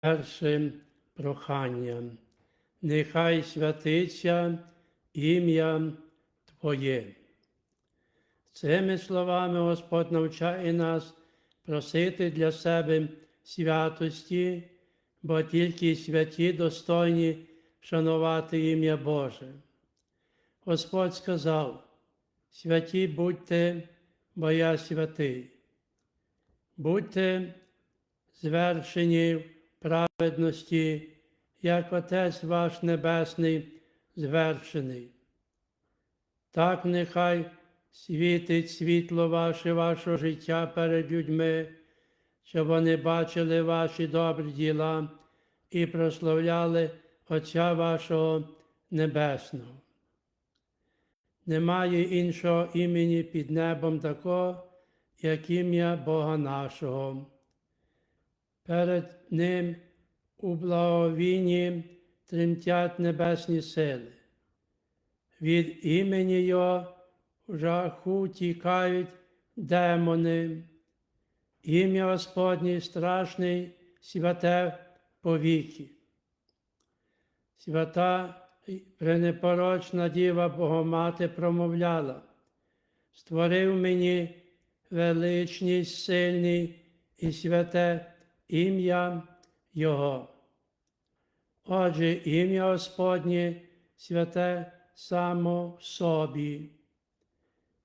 першим проханням. Нехай святиться ім'я Твоє. Цими словами Господь навчає нас просити для себе святості, бо тільки святі достойні шанувати ім'я Боже. Господь сказав, святі будьте, бо я святий. Будьте звершені праведності, як Отець ваш Небесний звершений. Так нехай світить світло ваше, вашого життя перед людьми, щоб вони бачили ваші добрі діла і прославляли Отця вашого Небесного. Немає іншого імені під небом такого, як ім'я Бога нашого. Перед Ним у благовінні тремтять небесні сили. Від імені Його в жаху тікають демони. Ім'я Господнє страшний святе повіки. Свята пренепорочна Діва Богомати промовляла, створив мені величність сильний і святе ім'я Його. Отже, ім'я Господнє святе само в собі.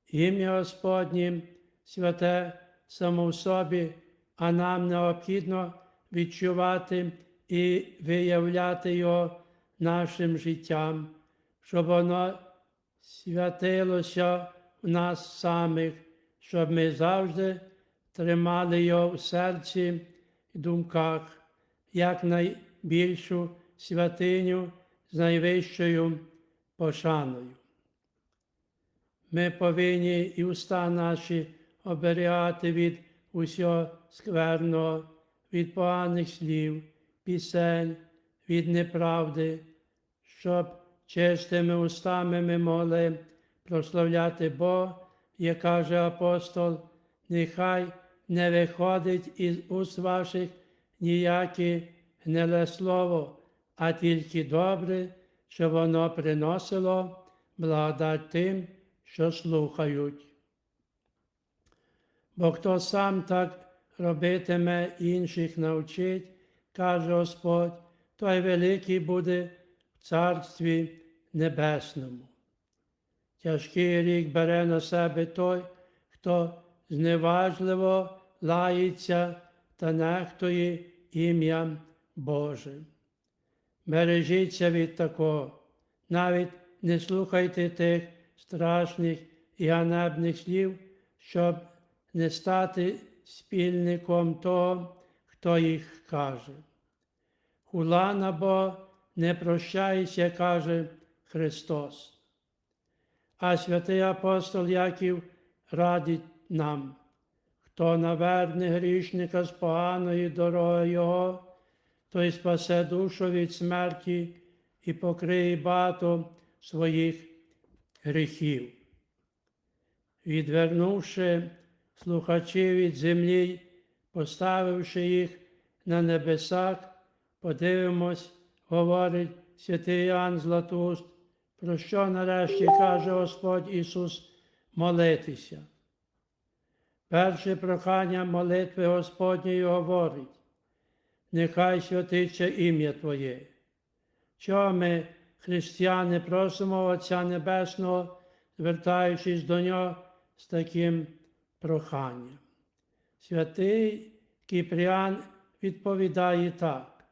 Ім'я Господнє святе само в собі, а нам необхідно відчувати і виявляти його нашим життям, щоб воно святилося в нас самих, щоб ми завжди тримали його в серці думках, як найбільшу святиню з найвищою пошаною. Ми повинні і уста наші оберігати від усього скверного, від поганих слів, пісень, від неправди, щоб чистими устами ми могли прославляти Бога, як каже апостол, нехай не виходить із уст ваших ніяке гниле слово, а тільки добре, щоб воно приносило благодать тим, що слухають. Бо хто сам так робитиме інших навчить, каже Господь, той великий буде в Царстві Небесному. Тяжкий рік бере на себе той, хто зневажливо лається та нехтує ім'ям Боже. Бережіться від такого, навіть не слухайте тих страшних і ганебних слів, щоб не стати спільником того, хто їх каже. Хула на Бога не прощається, каже Христос. А святий апостол Яків радить нам, хто наверне грішника з поганої дороги Його, той спасе душу від смерті і покриє багато своїх гріхів. Відвернувши слухачів від землі, поставивши їх на небесах, подивимось, говорить святий Іоанн Златуст, про що нарешті каже Господь Ісус молитися. Перше прохання молитви Господньої говорить, нехай святиться ім'я Твоє. Чого ми, християни, просимо Отця Небесного, звертаючись до Нього з таким проханням. Святий Кіпріан відповідає так.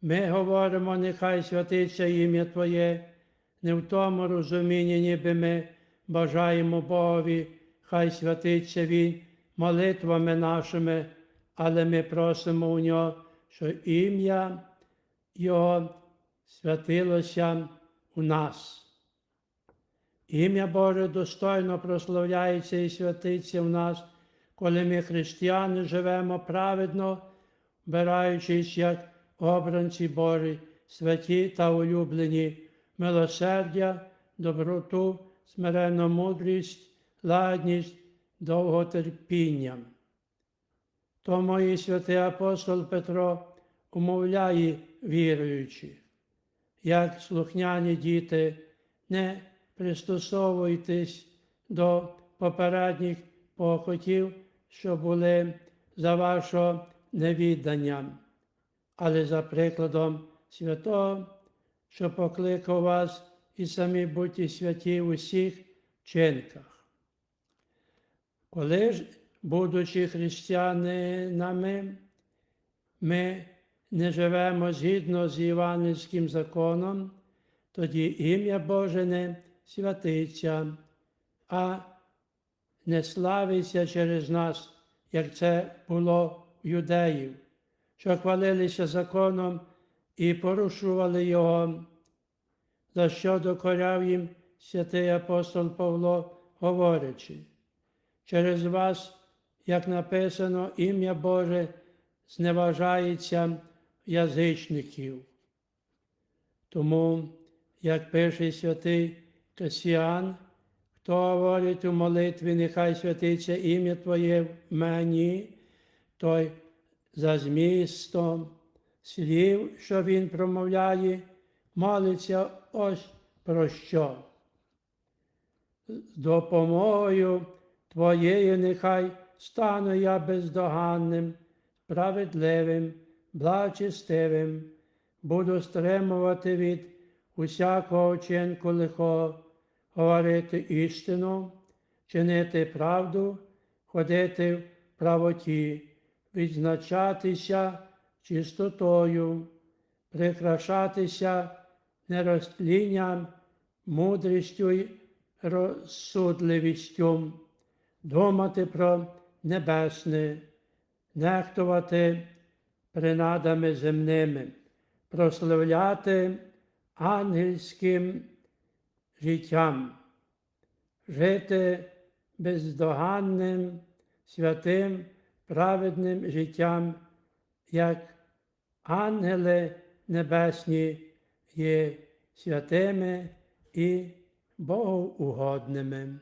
Ми говоримо, нехай святиться ім'я Твоє, не в тому розумінні, ніби ми бажаємо Богові, хай святиться Він молитвами нашими, але ми просимо у нього, що ім'я Його святилося у нас. Ім'я Боже достойно прославляється і святиться в нас, коли ми, християни, живемо праведно, вбираючись як обранці Божі, святі та улюблені, милосердя, доброту, смиренну мудрість, ладність, довготерпіння. Тому і святий апостол Петро умовляє віруючих. Як слухняні діти, не пристосовуйтесь до попередніх похотів, що були за вашого невіддання, але за прикладом святого, що покликав вас і самі будьте святі в усіх вчинках. Коли ж, будучи християнинами, ми не живемо згідно з євангельським законом, тоді ім'я Боже не святиться, а не славиться через нас, як це було в юдеїв, що хвалилися законом і порушували його, за що докоряв їм святий апостол Павло, говорячи, через вас, як написано, ім'я Боже зневажається язичників. Тому, як пише святий Касіан, хто говорить у молитві, нехай святиться ім'я Твоє в мені, той за змістом слів, що він промовляє, молиться ось про що. З допомогою Твоєю нехай стану я бездоганним, справедливим, благочестивим, буду стримувати від усякого вчинку лихого, говорити істину, чинити правду, ходити в правоті, відзначатися чистотою, прикрашатися нерозтлінням, мудрістю й розсудливістю, думати про небесне, нехтувати принадами земними, прославляти ангельським життям, жити бездоганним, святим, праведним життям, як ангели небесні є святими і богоугодними.